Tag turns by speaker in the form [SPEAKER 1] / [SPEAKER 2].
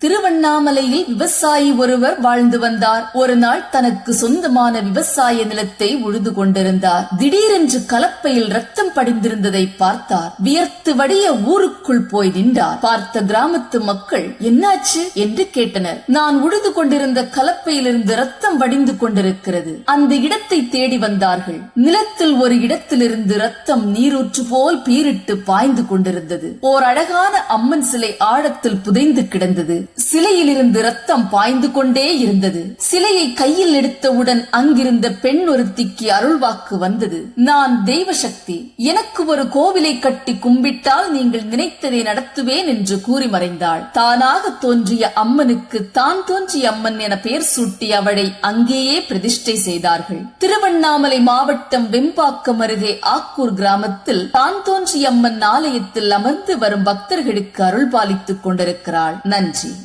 [SPEAKER 1] திருவண்ணாமலையில் விவசாயி ஒருவர் வாழ்ந்து வந்தார். ஒரு நாள் தனக்கு சொந்தமான விவசாய நிலத்தை உழுது கொண்டிருந்தார். திடீரென்று கலப்பையில் ரத்தம் படிந்திருந்ததை பார்த்தார். வியர்த்து வடிய ஊருக்குள் போய் நின்றார். பார்த்த கிராமத்து மக்கள் என்னாச்சு? என்று கேட்டனர். நான் உழுது கொண்டிருந்த கலப்பையிலிருந்து ரத்தம் வடிந்து கொண்டிருக்கிறது. அந்த இடத்தை தேடி வந்தார்கள். நிலத்தில் ஒரு இடத்திலிருந்து ரத்தம் நீரூற்று போல் பீரிட்டு பாய்ந்து கொண்டிருந்தது. ஓர் அழகான அம்மன் சிலை ஆழத்தில் புதைந்து கிடந்தது. சிலையிலிருந்து ரத்தம் பாய்ந்து கொண்டே இருந்தது. சிலையை கையில் எடுத்தவுடன் அங்கிருந்த பெண் ஒருத்திக்கு அருள்வாக்கு வந்தது. நான் தெய்வ சக்தி எனக்கு ஒரு கோவிலை கட்டி கும்பிட்டால் நீங்கள் நினைத்ததை நடத்துவேன் என்று கூறி மறைந்தாள். தானாக தோன்றிய அம்மனுக்கு தான் தோன்றிய அம்மன் என பெயர் சூட்டி அவளை அங்கேயே பிரதிஷ்டை செய்தார்கள். திருவண்ணாமலை மாவட்டம் வெம்பாக்கம் அருகே ஆக்கூர் கிராமத்தில் தான் தோன்றிய அம்மன் ஆலயத்தில் அமர்ந்து வரும் பக்தர்களுக்கு அருள் பாலித்துக் கொண்டிருக்கிறாள். நன்றி.